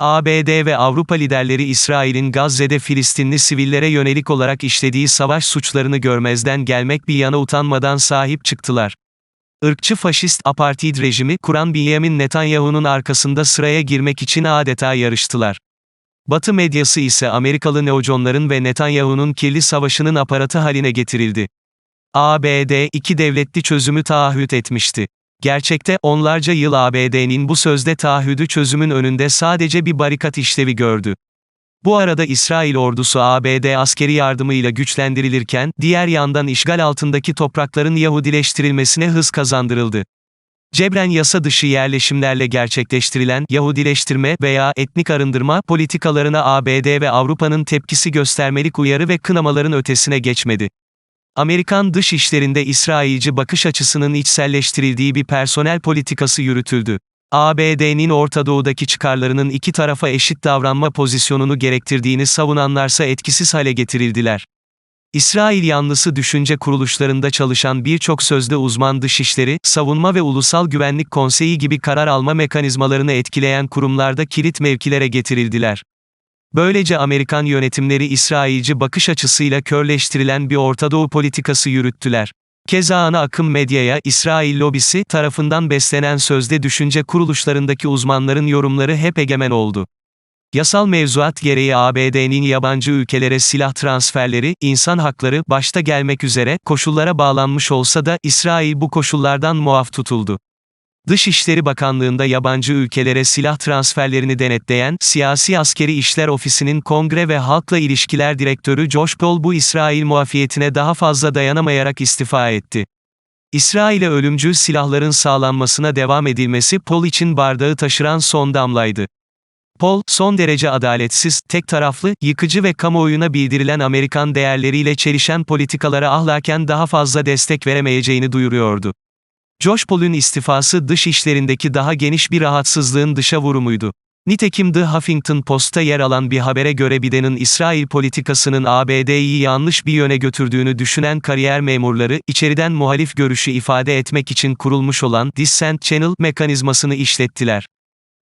ABD ve Avrupa liderleri İsrail'in Gazze'de Filistinli sivillere yönelik olarak işlediği savaş suçlarını görmezden gelmek bir yana utanmadan sahip çıktılar. Irkçı faşist apartheid rejimi kuran Benjamin Netanyahu'nun arkasında sıraya girmek için adeta yarıştılar. Batı medyası ise Amerikalı neoconların ve Netanyahu'nun kirli savaşının aparatı haline getirildi. ABD iki devletli çözümü taahhüt etmişti. Gerçekte onlarca yıl ABD'nin bu sözde taahhüdü çözümün önünde sadece bir barikat işlevi gördü. Bu arada İsrail ordusu ABD askeri yardımıyla güçlendirilirken, diğer yandan işgal altındaki toprakların Yahudileştirilmesine hız kazandırıldı. Cebren yasa dışı yerleşimlerle gerçekleştirilen Yahudileştirme veya etnik arındırma politikalarına ABD ve Avrupa'nın tepkisi göstermelik uyarı ve kınamaların ötesine geçmedi. Amerikan dış işlerinde İsrailci bakış açısının içselleştirildiği bir personel politikası yürütüldü. ABD'nin Orta Doğu'daki çıkarlarının iki tarafa eşit davranma pozisyonunu gerektirdiğini savunanlarsa etkisiz hale getirildiler. İsrail yanlısı düşünce kuruluşlarında çalışan birçok sözde uzman dışişleri, savunma ve ulusal güvenlik konseyi gibi karar alma mekanizmalarını etkileyen kurumlarda kilit mevkilere getirildiler. Böylece Amerikan yönetimleri İsrailci bakış açısıyla körleştirilen bir Orta Doğu politikası yürüttüler. Keza ana akım medyaya, İsrail lobisi tarafından beslenen sözde düşünce kuruluşlarındaki uzmanların yorumları hep egemen oldu. Yasal mevzuat gereği ABD'nin yabancı ülkelere silah transferleri, insan hakları, başta gelmek üzere, koşullara bağlanmış olsa da, İsrail bu koşullardan muaf tutuldu. Dışişleri Bakanlığında yabancı ülkelere silah transferlerini denetleyen, Siyasi Askeri İşler Ofisi'nin Kongre ve Halkla İlişkiler Direktörü Josh Paul bu İsrail muafiyetine daha fazla dayanamayarak istifa etti. İsrail'e ölümcül silahların sağlanmasına devam edilmesi Paul için bardağı taşıran son damlaydı. Paul, son derece adaletsiz, tek taraflı, yıkıcı ve kamuoyuna bildirilen Amerikan değerleriyle çelişen politikalara ahlaken daha fazla destek veremeyeceğini duyuruyordu. Josh Paul'un istifası dış işlerindeki daha geniş bir rahatsızlığın dışa vurumuydu. Nitekim The Huffington Post'ta yer alan bir habere göre Biden'ın İsrail politikasının ABD'yi yanlış bir yöne götürdüğünü düşünen kariyer memurları, içeriden muhalif görüşü ifade etmek için kurulmuş olan Dissent Channel mekanizmasını işlettiler.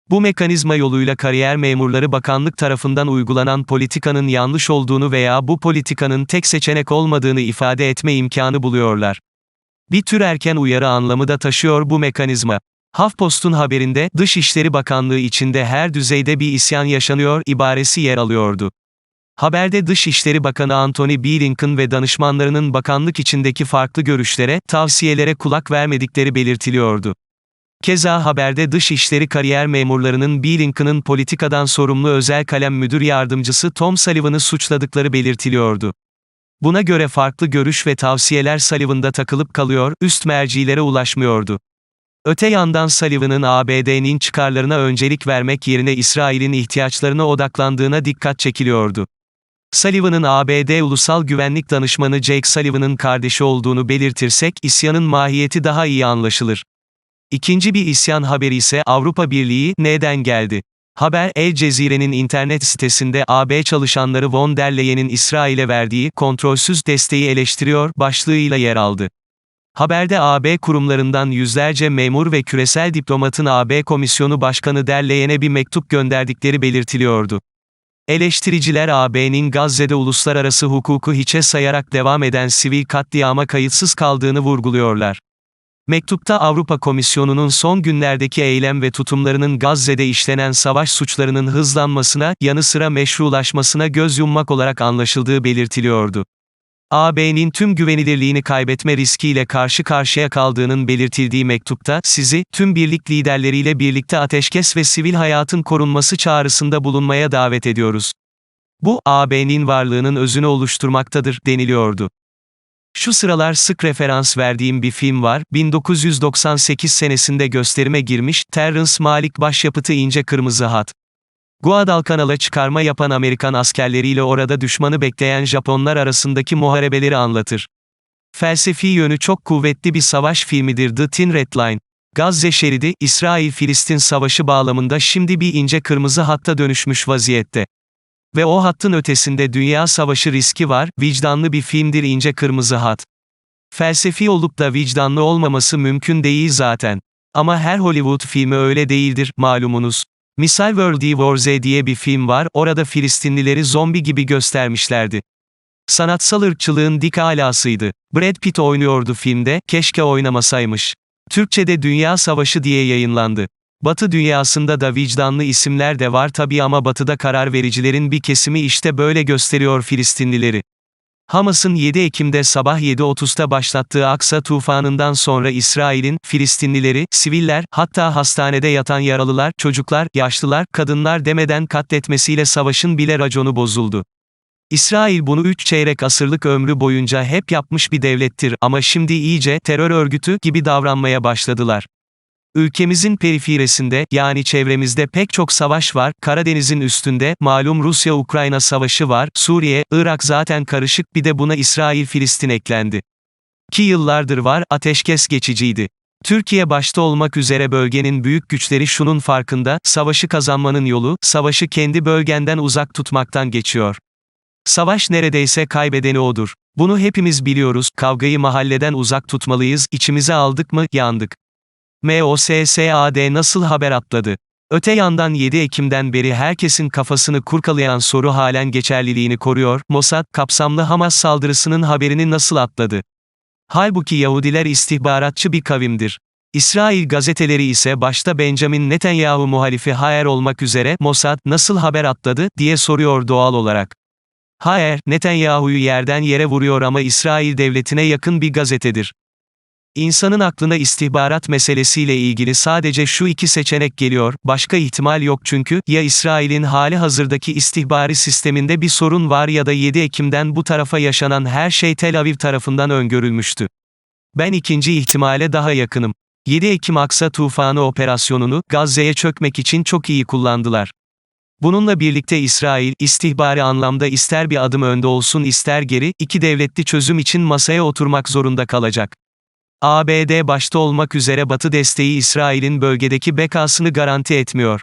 Bu mekanizma yoluyla kariyer memurları bakanlık tarafından uygulanan politikanın yanlış olduğunu veya bu politikanın tek seçenek olmadığını ifade etme imkanı buluyorlar. Bir tür erken uyarı anlamı da taşıyor bu mekanizma. HuffPost'un haberinde, Dışişleri Bakanlığı içinde her düzeyde bir isyan yaşanıyor ibaresi yer alıyordu. Haberde Dışişleri Bakanı Antony Blinken ve danışmanlarının bakanlık içindeki farklı görüşlere, tavsiyelere kulak vermedikleri belirtiliyordu. Keza haberde Dışişleri kariyer memurlarının Blinken'ın politikadan sorumlu özel kalem müdür yardımcısı Tom Sullivan'ı suçladıkları belirtiliyordu. Buna göre farklı görüş ve tavsiyeler Sullivan'da takılıp kalıyor, üst mercilere ulaşmıyordu. Öte yandan Sullivan'ın ABD'nin çıkarlarına öncelik vermek yerine İsrail'in ihtiyaçlarına odaklandığına dikkat çekiliyordu. Sullivan'ın ABD Ulusal Güvenlik Danışmanı Jake Sullivan'ın kardeşi olduğunu belirtirsek, isyanın mahiyeti daha iyi anlaşılır. İkinci bir isyan haberi ise Avrupa Birliği, neden geldi? Haber, El Cezire'nin internet sitesinde AB çalışanları von der Leyen'in İsrail'e verdiği kontrolsüz desteği eleştiriyor başlığıyla yer aldı. Haberde AB kurumlarından yüzlerce memur ve küresel diplomatın AB Komisyonu Başkanı der Leyen'e bir mektup gönderdikleri belirtiliyordu. Eleştiriciler AB'nin Gazze'de uluslararası hukuku hiçe sayarak devam eden sivil katliama kayıtsız kaldığını vurguluyorlar. Mektupta Avrupa Komisyonu'nun son günlerdeki eylem ve tutumlarının Gazze'de işlenen savaş suçlarının hızlanmasına, yanı sıra meşrulaşmasına göz yummak olarak anlaşıldığı belirtiliyordu. AB'nin tüm güvenilirliğini kaybetme riskiyle karşı karşıya kaldığının belirtildiği mektupta, sizi, tüm birlik liderleriyle birlikte ateşkes ve sivil hayatın korunması çağrısında bulunmaya davet ediyoruz. Bu, AB'nin varlığının özünü oluşturmaktadır, deniliyordu. Şu sıralar sık referans verdiğim bir film var, 1998 senesinde gösterime girmiş, Terrence Malick başyapıtı İnce Kırmızı Hat. Guadalcanal'a çıkarma yapan Amerikan askerleriyle orada düşmanı bekleyen Japonlar arasındaki muharebeleri anlatır. Felsefi yönü çok kuvvetli bir savaş filmidir The Thin Red Line. Gazze şeridi, İsrail-Filistin savaşı bağlamında şimdi bir ince kırmızı hatta dönüşmüş vaziyette. Ve o hattın ötesinde dünya savaşı riski var, vicdanlı bir filmdir ince kırmızı hat. Felsefi olup da vicdanlı olmaması mümkün değil zaten. Ama her Hollywood filmi öyle değildir, malumunuz. Misal World War Z diye bir film var, orada Filistinlileri zombi gibi göstermişlerdi. Sanatsal ırkçılığın dik alasıydı. Brad Pitt oynuyordu filmde, keşke oynamasaymış. Türkçe'de Dünya Savaşı diye yayınlandı. Batı dünyasında da vicdanlı isimler de var tabii ama batıda karar vericilerin bir kesimi işte böyle gösteriyor Filistinlileri. Hamas'ın 7 Ekim'de sabah 7.30'da başlattığı Aksa tufanından sonra İsrail'in, Filistinlileri, siviller, hatta hastanede yatan yaralılar, çocuklar, yaşlılar, kadınlar demeden katletmesiyle savaşın bile raconu bozuldu. İsrail bunu 3 çeyrek asırlık ömrü boyunca hep yapmış bir devlettir ama şimdi iyice terör örgütü gibi davranmaya başladılar. Ülkemizin periferisinde, yani çevremizde pek çok savaş var, Karadeniz'in üstünde, malum Rusya-Ukrayna savaşı var, Suriye, Irak zaten karışık bir de buna İsrail-Filistin eklendi. Ki yıllardır var, ateşkes geçiciydi. Türkiye başta olmak üzere bölgenin büyük güçleri şunun farkında, savaşı kazanmanın yolu, savaşı kendi bölgenden uzak tutmaktan geçiyor. Savaş neredeyse kaybedeni odur. Bunu hepimiz biliyoruz, kavgayı mahalleden uzak tutmalıyız, içimize aldık mı, yandık. MOSSAD nasıl haber atladı? Öte yandan 7 Ekim'den beri herkesin kafasını kurkalayan soru halen geçerliliğini koruyor, Mossad, kapsamlı Hamas saldırısının haberini nasıl atladı? Halbuki Yahudiler istihbaratçı bir kavimdir. İsrail gazeteleri ise başta Benjamin Netanyahu muhalifi Haer olmak üzere, Mossad, nasıl haber atladı, diye soruyor doğal olarak. Haer, Netanyahu'yu yerden yere vuruyor ama İsrail devletine yakın bir gazetedir. İnsanın aklına istihbarat meselesiyle ilgili sadece şu iki seçenek geliyor, başka ihtimal yok çünkü, ya İsrail'in hali hazırdaki istihbari sisteminde bir sorun var ya da 7 Ekim'den bu tarafa yaşanan her şey Tel Aviv tarafından öngörülmüştü. Ben ikinci ihtimale daha yakınım. 7 Ekim Aksa tufanı operasyonunu, Gazze'ye çökmek için çok iyi kullandılar. Bununla birlikte İsrail, istihbari anlamda ister bir adım önde olsun ister geri, iki devletli çözüm için masaya oturmak zorunda kalacak. ABD başta olmak üzere Batı desteği İsrail'in bölgedeki bekasını garanti etmiyor.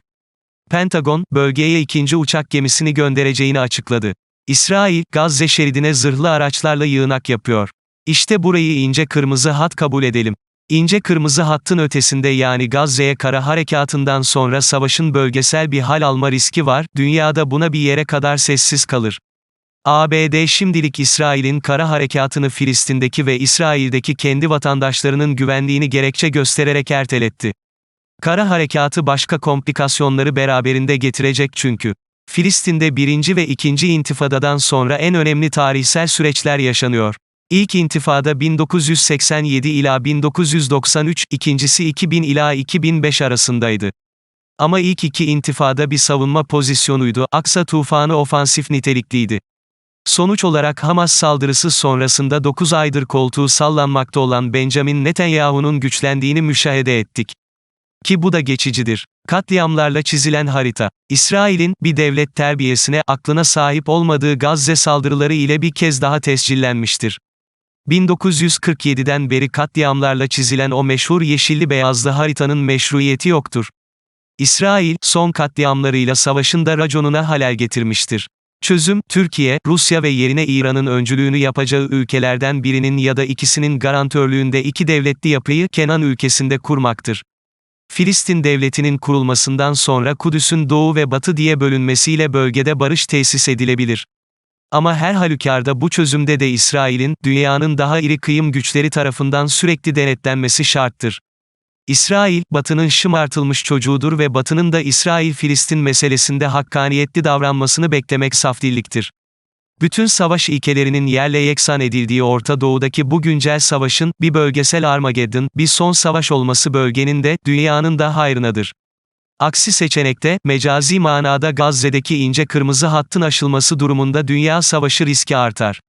Pentagon, bölgeye ikinci uçak gemisini göndereceğini açıkladı. İsrail, Gazze şeridine zırhlı araçlarla yığınak yapıyor. İşte burayı ince kırmızı hat kabul edelim. İnce kırmızı hattın ötesinde yani Gazze'ye kara harekatından sonra savaşın bölgesel bir hal alma riski var, dünyada buna bir yere kadar sessiz kalır. ABD şimdilik İsrail'in kara harekatını Filistin'deki ve İsrail'deki kendi vatandaşlarının güvenliğini gerekçe göstererek erteletti. Kara harekatı başka komplikasyonları beraberinde getirecek çünkü. Filistin'de birinci ve ikinci intifadadan sonra en önemli tarihsel süreçler yaşanıyor. İlk intifada 1987 ila 1993, ikincisi 2000 ila 2005 arasındaydı. Ama ilk iki intifada bir savunma pozisyonuydu, Aksa tufanı ofansif nitelikliydi. Sonuç olarak Hamas saldırısı sonrasında 9 aydır koltuğu sallanmakta olan Benjamin Netanyahu'nun güçlendiğini müşahede ettik. Ki bu da geçicidir. Katliamlarla çizilen harita, İsrail'in bir devlet terbiyesine aklına sahip olmadığı Gazze saldırıları ile bir kez daha tescillenmiştir. 1947'den beri katliamlarla çizilen o meşhur yeşilli beyazlı haritanın meşruiyeti yoktur. İsrail, son katliamlarıyla savaşın da raconuna halel getirmiştir. Çözüm, Türkiye, Rusya ve yerine İran'ın öncülüğünü yapacağı ülkelerden birinin ya da ikisinin garantörlüğünde iki devletli yapıyı Kenan ülkesinde kurmaktır. Filistin devletinin kurulmasından sonra Kudüs'ün doğu ve batı diye bölünmesiyle bölgede barış tesis edilebilir. Ama her halükarda bu çözümde de İsrail'in, dünyanın daha iri kıyım güçleri tarafından sürekli denetlenmesi şarttır. İsrail, Batı'nın şımartılmış çocuğudur ve Batı'nın da İsrail-Filistin meselesinde hakkaniyetli davranmasını beklemek safdilliktir. Bütün savaş ilkelerinin yerle yeksan edildiği Orta Doğu'daki bu güncel savaşın, bir bölgesel Armageddon, bir son savaş olması bölgenin de, dünyanın da hayrınadır. Aksi seçenekte, mecazi manada Gazze'deki ince kırmızı hattın aşılması durumunda dünya savaşı riski artar.